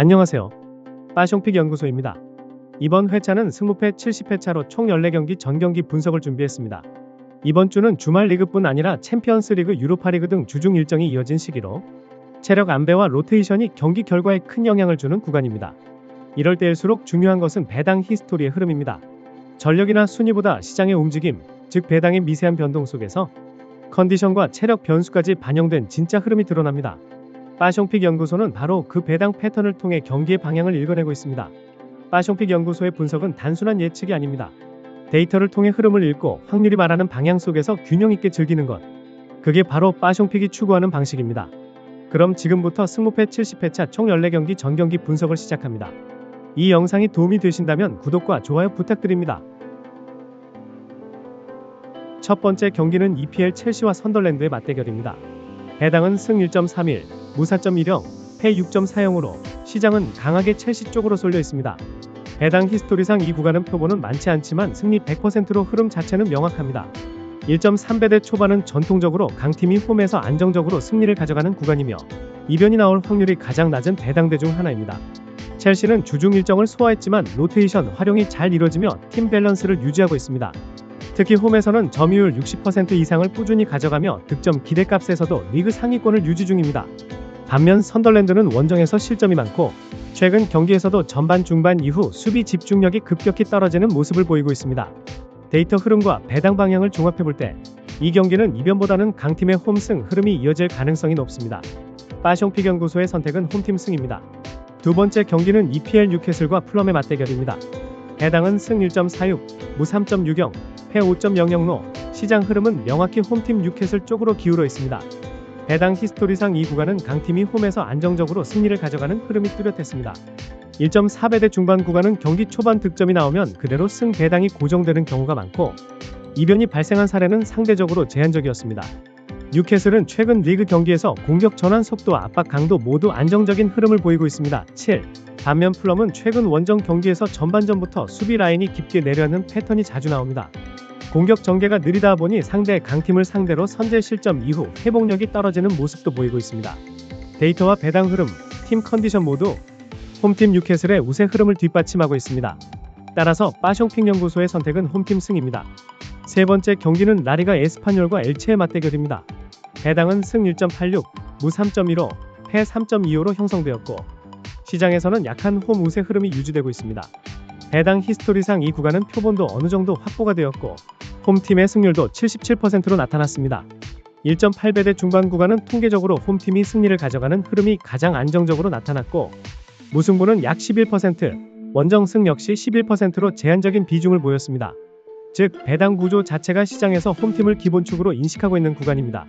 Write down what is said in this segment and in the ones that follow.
안녕하세요. 빠숑픽 연구소입니다. 이번 회차는 승무패 70회차로 총 14경기 전경기 분석을 준비했습니다. 이번 주는 주말 리그뿐 아니라 챔피언스 리그, 유로파 리그 등 주중 일정이 이어진 시기로 체력 안배와 로테이션이 경기 결과에 큰 영향을 주는 구간입니다. 이럴 때일수록 중요한 것은 배당 히스토리의 흐름입니다. 전력이나 순위보다 시장의 움직임, 즉 배당의 미세한 변동 속에서 컨디션과 체력 변수까지 반영된 진짜 흐름이 드러납니다. 빠숑픽 연구소는 바로 그 배당 패턴을 통해 경기의 방향을 읽어내고 있습니다. 빠숑픽 연구소의 분석은 단순한 예측이 아닙니다. 데이터를 통해 흐름을 읽고 확률이 말하는 방향 속에서 균형 있게 즐기는 것. 그게 바로 빠숑픽이 추구하는 방식입니다. 그럼 지금부터 승무패 70회차 총 14경기 전경기 분석을 시작합니다. 이 영상이 도움이 되신다면 구독과 좋아요 부탁드립니다. 첫 번째 경기는 EPL 첼시와 선덜랜드의 맞대결입니다. 해당은 승 1.31, 무 4.10, 패 6.40으로 시장은 강하게 첼시 쪽으로 쏠려 있습니다. 해당 히스토리상 이 구간은 표본은 많지 않지만 승리 100%로 흐름 자체는 명확합니다. 1.3배대 초반은 전통적으로 강팀이 홈에서 안정적으로 승리를 가져가는 구간이며 이변이 나올 확률이 가장 낮은 배당대 중 하나입니다. 첼시는 주중 일정을 소화했지만 로테이션 활용이 잘 이뤄지며 팀 밸런스를 유지하고 있습니다. 특히 홈에서는 점유율 60% 이상을 꾸준히 가져가며 득점 기대값에서도 리그 상위권을 유지 중입니다. 반면 선덜랜드는 원정에서 실점이 많고 최근 경기에서도 전반 중반 이후 수비 집중력이 급격히 떨어지는 모습을 보이고 있습니다. 데이터 흐름과 배당 방향을 종합해 볼 때 이 경기는 이변보다는 강팀의 홈승 흐름이 이어질 가능성이 높습니다. 빠숑픽 연구소의 선택은 홈팀 승입니다. 두 번째 경기는 EPL 뉴캐슬과 플럼의 맞대결입니다. 해당은 승 1.46, 무 3.60, 패 5.00로 시장 흐름은 명확히 홈팀 뉴캐슬 쪽으로 기울어 있습니다. 해당 히스토리상 이 구간은 강팀이 홈에서 안정적으로 승리를 가져가는 흐름이 뚜렷했습니다. 1.4배대 중반 구간은 경기 초반 득점이 나오면 그대로 승 배당이 고정되는 경우가 많고 이변이 발생한 사례는 상대적으로 제한적이었습니다. 뉴캐슬은 최근 리그 경기에서 공격 전환 속도와 압박 강도 모두 안정적인 흐름을 보이고 있습니다. 7. 반면 플럼은 최근 원정 경기에서 전반전부터 수비 라인이 깊게 내려앉는 패턴이 자주 나옵니다. 공격 전개가 느리다 보니 상대 강팀을 상대로 선제 실점 이후 회복력이 떨어지는 모습도 보이고 있습니다. 데이터와 배당 흐름, 팀 컨디션 모두 홈팀 뉴캐슬의 우세 흐름을 뒷받침하고 있습니다. 따라서 빠숑픽 연구소의 선택은 홈팀 승입니다. 세 번째 경기는 라리가 에스파뇰과 엘체의 맞대결입니다. 해당은 승 1.86, 무 3.15, 패 3.25로 형성되었고 시장에서는 약한 홈 우세 흐름이 유지되고 있습니다. 해당 히스토리상 이 구간은 표본도 어느 정도 확보가 되었고 홈팀의 승률도 77%로 나타났습니다. 1.8배대 중반 구간은 통계적으로 홈팀이 승리를 가져가는 흐름이 가장 안정적으로 나타났고 무승부는 약 11%, 원정승 역시 11%로 제한적인 비중을 보였습니다. 즉 배당 구조 자체가 시장에서 홈팀을 기본축으로 인식하고 있는 구간입니다.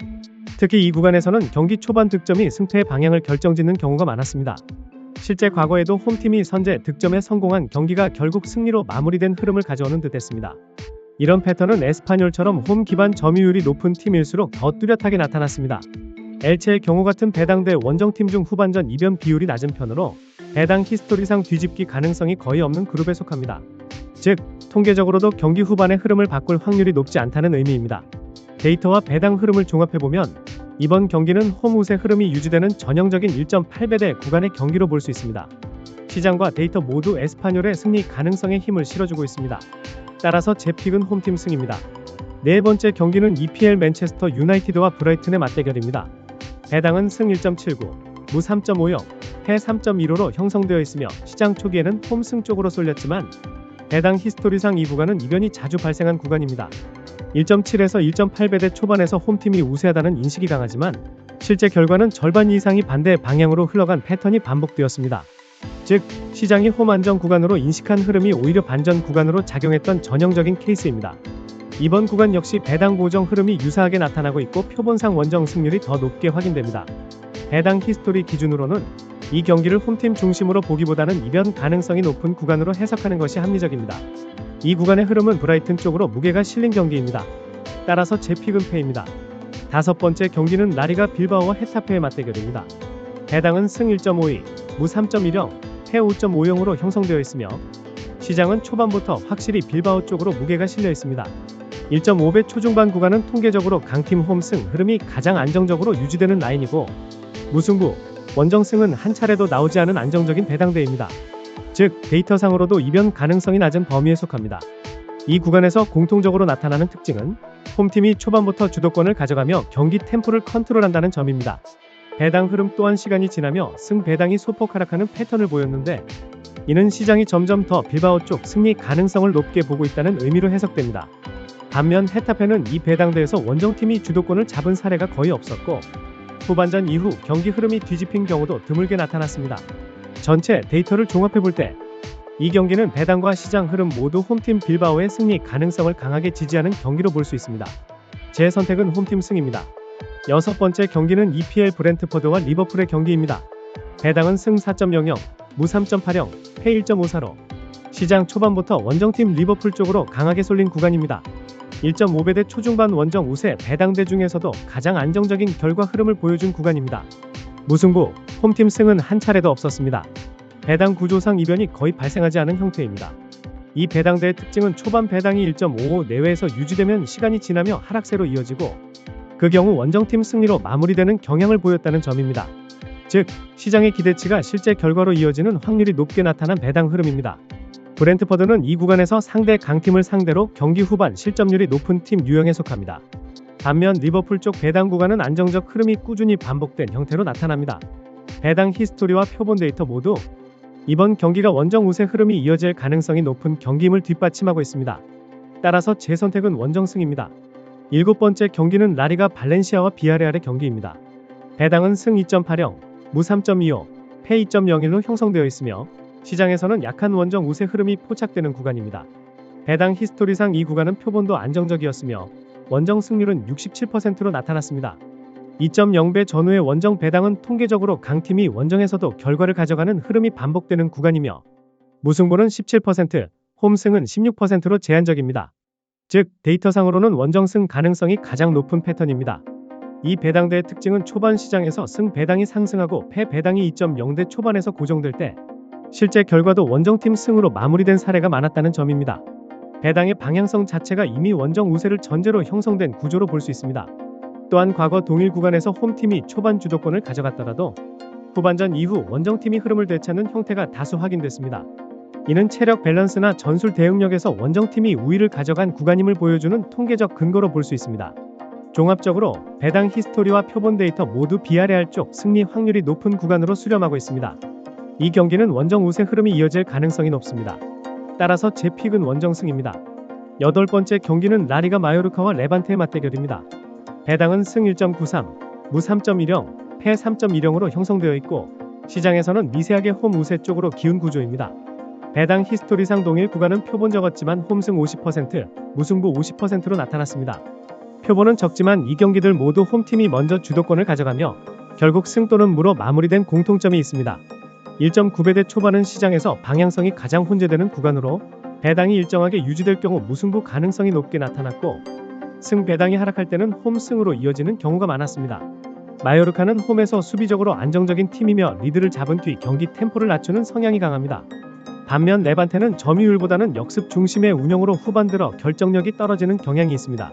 특히 이 구간에서는 경기 초반 득점이 승패의 방향을 결정짓는 경우가 많았습니다. 실제 과거에도 홈팀이 선제 득점에 성공한 경기가 결국 승리로 마무리된 흐름을 가져오는 듯했습니다. 이런 패턴은 에스파뇰처럼 홈 기반 점유율이 높은 팀일수록 더 뚜렷하게 나타났습니다. 엘체의 경우 같은 배당 대 원정팀 중 후반전 이변 비율이 낮은 편으로 배당 히스토리상 뒤집기 가능성이 거의 없는 그룹에 속합니다. 즉, 통계적으로도 경기 후반의 흐름을 바꿀 확률이 높지 않다는 의미입니다. 데이터와 배당 흐름을 종합해보면 이번 경기는 홈 우세 흐름이 유지되는 전형적인 1.8배대 구간의 경기로 볼 수 있습니다. 시장과 데이터 모두 에스파뇰의 승리 가능성에 힘을 실어주고 있습니다. 따라서 제 픽은 홈팀 승입니다. 네 번째 경기는 EPL 맨체스터 유나이티드와 브라이튼의 맞대결입니다. 해당은 승 1.79, 무 3.50, 패 3.15로 형성되어 있으며 시장 초기에는 홈승 쪽으로 쏠렸지만 해당 히스토리상 이 구간은 이변이 자주 발생한 구간입니다. 1.7에서 1.8배대 초반에서 홈팀이 우세하다는 인식이 강하지만 실제 결과는 절반 이상이 반대 방향으로 흘러간 패턴이 반복되었습니다. 즉, 시장이 홈 안정 구간으로 인식한 흐름이 오히려 반전 구간으로 작용했던 전형적인 케이스입니다. 이번 구간 역시 배당 고정 흐름이 유사하게 나타나고 있고 표본상 원정 승률이 더 높게 확인됩니다. 해당 히스토리 기준으로는 이 경기를 홈팀 중심으로 보기보다는 이변 가능성이 높은 구간으로 해석하는 것이 합리적입니다. 이 구간의 흐름은 브라이튼 쪽으로 무게가 실린 경기입니다. 따라서 제 픽은 패입니다. 다섯 번째 경기는 라리가 빌바오와 헤타페의 맞대결입니다. 해당은 승 1.52, 무 3.10, 패 5.50으로 형성되어 있으며 시장은 초반부터 확실히 빌바오 쪽으로 무게가 실려 있습니다. 1.5배 초중반 구간은 통계적으로 강팀 홈승 흐름이 가장 안정적으로 유지되는 라인이고 무승부, 원정승은 한 차례도 나오지 않은 안정적인 배당대입니다. 즉 데이터상으로도 이변 가능성이 낮은 범위에 속합니다. 이 구간에서 공통적으로 나타나는 특징은 홈팀이 초반부터 주도권을 가져가며 경기 템포를 컨트롤한다는 점입니다. 배당 흐름 또한 시간이 지나며 승 배당이 소폭 하락하는 패턴을 보였는데 이는 시장이 점점 더 빌바오 쪽 승리 가능성을 높게 보고 있다는 의미로 해석됩니다. 반면 헤타페는 이 배당대에서 원정팀이 주도권을 잡은 사례가 거의 없었고 후반전 이후 경기 흐름이 뒤집힌 경우도 드물게 나타났습니다. 전체 데이터를 종합해 볼 때 이 경기는 배당과 시장 흐름 모두 홈팀 빌바오의 승리 가능성을 강하게 지지하는 경기로 볼 수 있습니다. 제 선택은 홈팀 승입니다. 여섯 번째 경기는 EPL 브렌트퍼드와 리버풀의 경기입니다. 배당은 승 4.00, 무 3.80, 패 1.54로 시장 초반부터 원정팀 리버풀 쪽으로 강하게 쏠린 구간입니다. 1.5배 대 초중반 원정 우세 배당대 중에서도 가장 안정적인 결과 흐름을 보여준 구간입니다. 무승부, 홈팀 승은 한 차례도 없었습니다. 배당 구조상 이변이 거의 발생하지 않은 형태입니다. 이 배당대의 특징은 초반 배당이 1.55 내외에서 유지되면 시간이 지나며 하락세로 이어지고 그 경우 원정팀 승리로 마무리되는 경향을 보였다는 점입니다. 즉, 시장의 기대치가 실제 결과로 이어지는 확률이 높게 나타난 배당 흐름입니다. 브렌트퍼드는 이 구간에서 상대 강팀을 상대로 경기 후반 실점률이 높은 팀 유형에 속합니다. 반면 리버풀 쪽 배당 구간은 안정적 흐름이 꾸준히 반복된 형태로 나타납니다. 배당 히스토리와 표본 데이터 모두 이번 경기가 원정 우세 흐름이 이어질 가능성이 높은 경기임을 뒷받침하고 있습니다. 따라서 제 선택은 원정승입니다. 일곱 번째 경기는 라리가 발렌시아와 비아레알의 경기입니다. 배당은 승 2.80, 무 3.25, 패 2.01로 형성되어 있으며 시장에서는 약한 원정 우세 흐름이 포착되는 구간입니다. 배당 히스토리상 이 구간은 표본도 안정적이었으며 원정 승률은 67%로 나타났습니다. 2.0배 전후의 원정 배당은 통계적으로 강팀이 원정에서도 결과를 가져가는 흐름이 반복되는 구간이며 무승부는 17%, 홈승은 16%로 제한적입니다. 즉 데이터상으로는 원정승 가능성이 가장 높은 패턴입니다. 이 배당대의 특징은 초반 시장에서 승 배당이 상승하고 패 배당이 2.0대 초반에서 고정될 때 실제 결과도 원정팀 승으로 마무리된 사례가 많았다는 점입니다. 배당의 방향성 자체가 이미 원정 우세를 전제로 형성된 구조로 볼 수 있습니다. 또한 과거 동일 구간에서 홈팀이 초반 주도권을 가져갔더라도 후반전 이후 원정팀이 흐름을 되찾는 형태가 다수 확인됐습니다. 이는 체력 밸런스나 전술 대응력에서 원정팀이 우위를 가져간 구간임을 보여주는 통계적 근거로 볼 수 있습니다. 종합적으로 배당 히스토리와 표본 데이터 모두 비아레알 쪽 승리 확률이 높은 구간으로 수렴하고 있습니다. 이 경기는 원정 우세 흐름이 이어질 가능성이 높습니다. 따라서 제 픽은 원정승입니다. 여덟 번째 경기는 라리가 마요르카와 레반테의 맞대결입니다. 배당은 승 1.93, 무 3.10, 패 3.10으로 형성되어 있고 시장에서는 미세하게 홈 우세 쪽으로 기운 구조입니다. 배당 히스토리상 동일 구간은 표본 적었지만 홈승 50%, 무승부 50%로 나타났습니다. 표본은 적지만 이 경기들 모두 홈팀이 먼저 주도권을 가져가며 결국 승 또는 무로 마무리된 공통점이 있습니다. 1.9배대 초반은 시장에서 방향성이 가장 혼재되는 구간으로 배당이 일정하게 유지될 경우 무승부 가능성이 높게 나타났고 승 배당이 하락할 때는 홈승으로 이어지는 경우가 많았습니다. 마요르카는 홈에서 수비적으로 안정적인 팀이며 리드를 잡은 뒤 경기 템포를 낮추는 성향이 강합니다. 반면 레반테는 점유율보다는 역습 중심의 운영으로 후반 들어 결정력이 떨어지는 경향이 있습니다.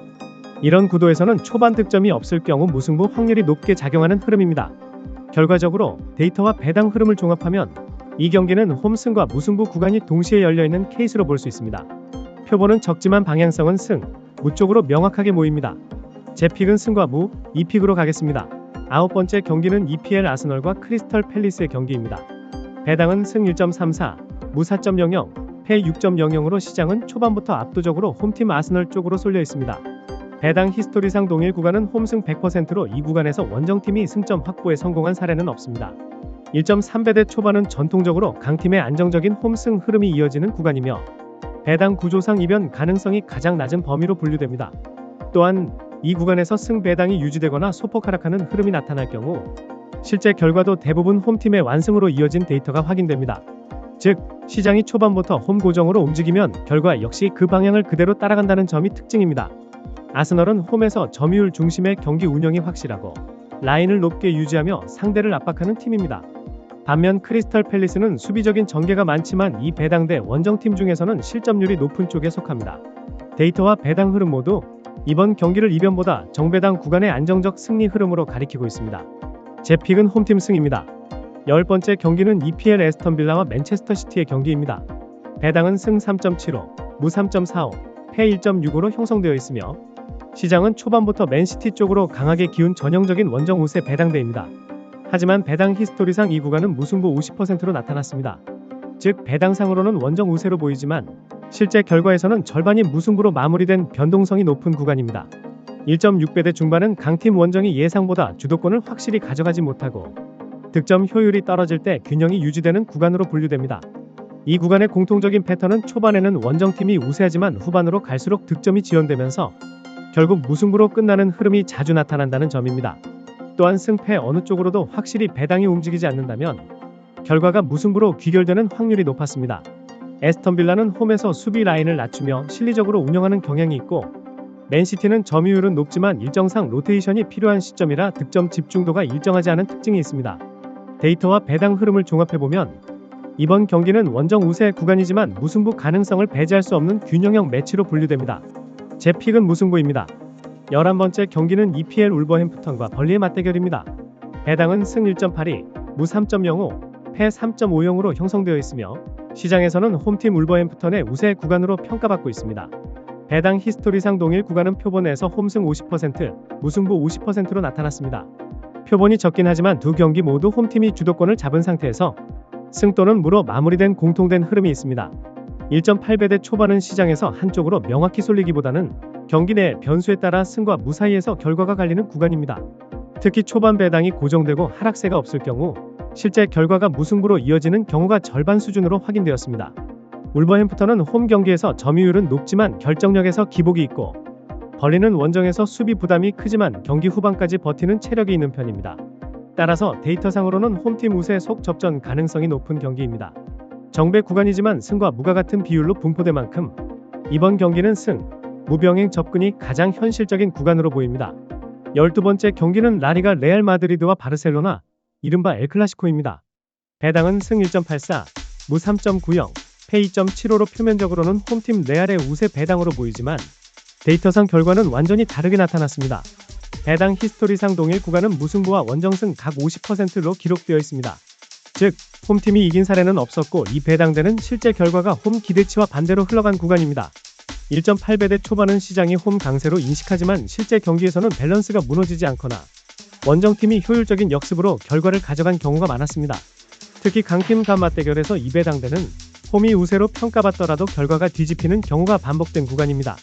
이런 구도에서는 초반 득점이 없을 경우 무승부 확률이 높게 작용하는 흐름입니다. 결과적으로 데이터와 배당 흐름을 종합하면 이 경기는 홈승과 무승부 구간이 동시에 열려있는 케이스로 볼 수 있습니다. 표본은 적지만 방향성은 승, 무 쪽으로 명확하게 모입니다. 제 픽은 승과 무, 이 픽으로 가겠습니다. 아홉 번째 경기는 EPL 아스널과 크리스털 팰리스의 경기입니다. 배당은 승 1.34, 무 4.00, 패 6.00으로 시장은 초반부터 압도적으로 홈팀 아스널 쪽으로 쏠려 있습니다. 배당 히스토리상 동일 구간은 홈승 100%로 이 구간에서 원정팀이 승점 확보에 성공한 사례는 없습니다. 1.3배대 초반은 전통적으로 강팀의 안정적인 홈승 흐름이 이어지는 구간이며 배당 구조상 이변 가능성이 가장 낮은 범위로 분류됩니다. 또한 이 구간에서 승 배당이 유지되거나 소폭 하락하는 흐름이 나타날 경우 실제 결과도 대부분 홈팀의 완승으로 이어진 데이터가 확인됩니다. 즉, 시장이 초반부터 홈 고정으로 움직이면 결과 역시 그 방향을 그대로 따라간다는 점이 특징입니다. 아스널은 홈에서 점유율 중심의 경기 운영이 확실하고 라인을 높게 유지하며 상대를 압박하는 팀입니다. 반면 크리스털 팰리스는 수비적인 전개가 많지만 이 배당 대 원정팀 중에서는 실점률이 높은 쪽에 속합니다. 데이터와 배당 흐름 모두 이번 경기를 이변보다 정배당 구간의 안정적 승리 흐름으로 가리키고 있습니다. 제 픽은 홈팀 승입니다. 열 번째 경기는 EPL 에스턴 빌라와 맨체스터 시티의 경기입니다. 배당은 승 3.75, 무 3.45, 패 1.65로 형성되어 있으며 시장은 초반부터 맨시티 쪽으로 강하게 기운 전형적인 원정 우세 배당대입니다. 하지만 배당 히스토리상 이 구간은 무승부 50%로 나타났습니다. 즉 배당상으로는 원정 우세로 보이지만 실제 결과에서는 절반이 무승부로 마무리된 변동성이 높은 구간입니다. 1.6배대 중반은 강팀 원정이 예상보다 주도권을 확실히 가져가지 못하고 득점 효율이 떨어질 때 균형이 유지되는 구간으로 분류됩니다. 이 구간의 공통적인 패턴은 초반에는 원정팀이 우세하지만 후반으로 갈수록 득점이 지연되면서 결국 무승부로 끝나는 흐름이 자주 나타난다는 점입니다. 또한 승패 어느 쪽으로도 확실히 배당이 움직이지 않는다면 결과가 무승부로 귀결되는 확률이 높았습니다. 에스턴 빌라는 홈에서 수비 라인을 낮추며 실리적으로 운영하는 경향이 있고 맨시티는 점유율은 높지만 일정상 로테이션이 필요한 시점이라 득점 집중도가 일정하지 않은 특징이 있습니다. 데이터와 배당 흐름을 종합해보면 이번 경기는 원정 우세 구간이지만 무승부 가능성을 배제할 수 없는 균형형 매치로 분류됩니다. 제 픽은 무승부입니다. 11번째 경기는 EPL 울버햄프턴과 벌리의 맞대결입니다. 배당은 승 1.82, 무 3.05, 패 3.50으로 형성되어 있으며 시장에서는 홈팀 울버햄프턴의 우세 구간으로 평가받고 있습니다. 배당 히스토리상 동일 구간은 표본에서 홈승 50%, 무승부 50%로 나타났습니다. 표본이 적긴 하지만 두 경기 모두 홈팀이 주도권을 잡은 상태에서 승 또는 무로 마무리된 공통된 흐름이 있습니다. 1.8배 대 초반은 시장에서 한쪽으로 명확히 쏠리기보다는 경기 내 변수에 따라 승과 무 사이에서 결과가 갈리는 구간입니다. 특히 초반 배당이 고정되고 하락세가 없을 경우 실제 결과가 무승부로 이어지는 경우가 절반 수준으로 확인되었습니다. 울버햄프턴은 홈 경기에서 점유율은 높지만 결정력에서 기복이 있고 벌리는 원정에서 수비 부담이 크지만 경기 후반까지 버티는 체력이 있는 편입니다. 따라서 데이터상으로는 홈팀 우세 속 접전 가능성이 높은 경기입니다. 정배 구간이지만 승과 무가 같은 비율로 분포된 만큼 이번 경기는 승, 무병행 접근이 가장 현실적인 구간으로 보입니다. 12번째 경기는 라리가 레알 마드리드와 바르셀로나, 이른바 엘클라시코입니다. 배당은 승 1.84, 무 3.90, 패 2.75로 표면적으로는 홈팀 레알의 우세 배당으로 보이지만 데이터상 결과는 완전히 다르게 나타났습니다. 배당 히스토리상 동일 구간은 무승부와 원정승 각 50%로 기록되어 있습니다. 즉, 홈팀이 이긴 사례는 없었고 이 배당대는 실제 결과가 홈 기대치와 반대로 흘러간 구간입니다. 1.8배대 초반은 시장이 홈 강세로 인식하지만 실제 경기에서는 밸런스가 무너지지 않거나 원정팀이 효율적인 역습으로 결과를 가져간 경우가 많았습니다. 특히 강팀 간 맞대결에서 이 배당대는 홈이 우세로 평가받더라도 결과가 뒤집히는 경우가 반복된 구간입니다.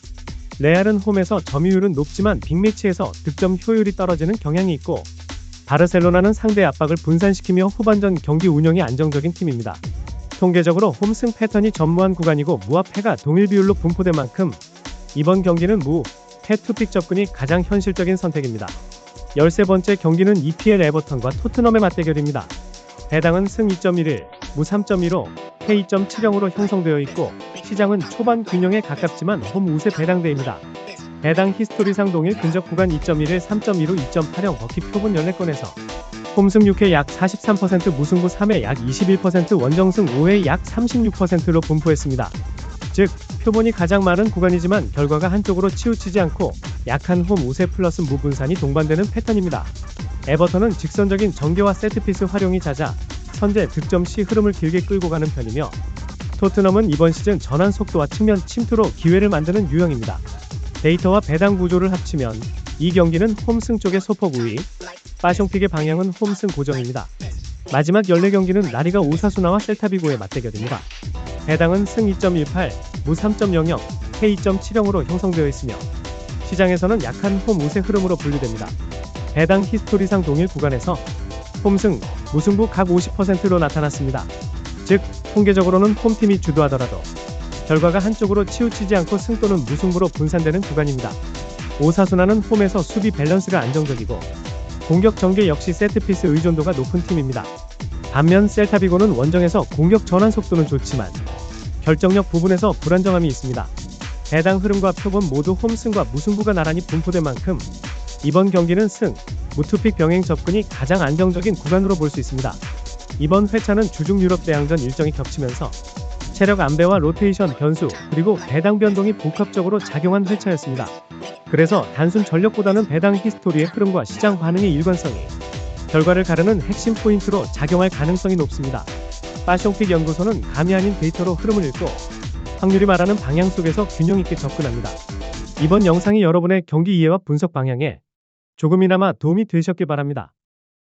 레알은 홈에서 점유율은 높지만 빅매치에서 득점 효율이 떨어지는 경향이 있고 바르셀로나는 상대 압박을 분산시키며 후반전 경기 운영이 안정적인 팀입니다. 통계적으로 홈승 패턴이 전무한 구간이고 무와 패가 동일 비율로 분포된 만큼 이번 경기는 무, 패 투픽 접근이 가장 현실적인 선택입니다. 13번째 경기는 EPL 에버턴과 토트넘의 맞대결입니다. 배당은 승 2.11, 무 3.15, 패 2.70으로 형성되어 있고 시장은 초반 균형에 가깝지만 홈 우세 배당대입니다. 배당 히스토리상 동일 근접 구간 2.11, 3.15, 2.80 버키 표본 14건에서 홈승 6회 약 43%, 무승부 3회 약 21%, 원정승 5회 약 36%로 분포했습니다. 즉, 표본이 가장 많은 구간이지만 결과가 한쪽으로 치우치지 않고 약한 홈 우세 플러스 무분산이 동반되는 패턴입니다. 에버턴은 직선적인 전개와 세트피스 활용이 잦아 현재 득점 시 흐름을 길게 끌고 가는 편이며 토트넘은 이번 시즌 전환 속도와 측면 침투로 기회를 만드는 유형입니다. 데이터와 배당 구조를 합치면 이 경기는 홈승 쪽의 소폭 우위, 파숑픽의 방향은 홈승 고정입니다. 마지막 14경기는 라리가 오사수나와 셀타비고의 맞대결입니다. 배당은 승 2.18, 무 3.00, 패 2.70으로 형성되어 있으며 시장에서는 약한 홈 우세 흐름으로 분류됩니다. 배당 히스토리상 동일 구간에서 홈승, 무승부 각 50%로 나타났습니다. 즉, 통계적으로는 홈팀이 주도하더라도 결과가 한쪽으로 치우치지 않고 승 또는 무승부로 분산되는 구간입니다. 오사수나는 홈에서 수비 밸런스가 안정적이고 공격 전개 역시 세트피스 의존도가 높은 팀입니다. 반면 셀타비고는 원정에서 공격 전환 속도는 좋지만 결정력 부분에서 불안정함이 있습니다. 해당 흐름과 표본 모두 홈승과 무승부가 나란히 분포된 만큼 이번 경기는 승, 무투픽 병행 접근이 가장 안정적인 구간으로 볼 수 있습니다. 이번 회차는 주중 유럽 대항전 일정이 겹치면서 체력 안배와 로테이션 변수 그리고 배당 변동이 복합적으로 작용한 회차였습니다. 그래서 단순 전력보다는 배당 히스토리의 흐름과 시장 반응의 일관성이 결과를 가르는 핵심 포인트로 작용할 가능성이 높습니다. 파숑픽 연구소는 감이 아닌 데이터로 흐름을 읽고 확률이 말하는 방향 속에서 균형 있게 접근합니다. 이번 영상이 여러분의 경기 이해와 분석 방향에 조금이나마 도움이 되셨길 바랍니다.